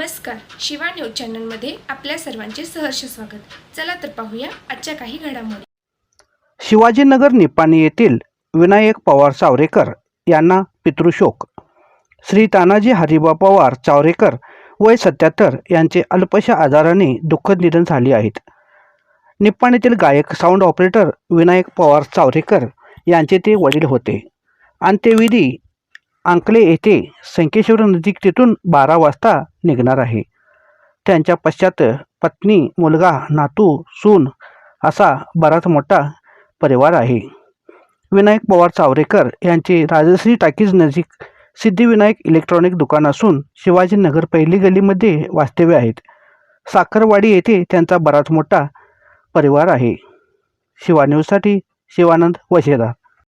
Shiva news चॅनलमध्ये आपल्या सर्वांचे सहर्ष स्वागत. चला तर पाहूया आजच्या काही घडामोडी. शिवाजीनगर निपाणी येथील विनायक पवार चावरेकर यांना पितृशोक. श्री तानाजी हरिबा पवार चावरेकर वय सत्याहत्तर यांचे अल्पशा आजाराने दुःखद निधन झाले आहेत. निप्पाणीतील गायक साऊंड ऑपरेटर विनायक पवार चावरेकर यांचे ते वडील होते. अंत्यविधी अंकले येथे संकेश्वर नजीक तिथून बारा वाजता निघणार आहे. त्यांच्या पश्चात पत्नी मुलगा नातू सून असा बराच मोठा परिवार आहे. विनायक पवार चावरेकर यांचे राजश्री टाकीज नजीक सिद्धिविनायक इलेक्ट्रॉनिक दुकान असून शिवाजीनगर पहिली गलीमध्ये वास्तव्य आहेत. साखरवाडी येथे त्यांचा बराच मोठा परिवार आहे. शिवा न्यूजसाठी शिवानंद वशेदार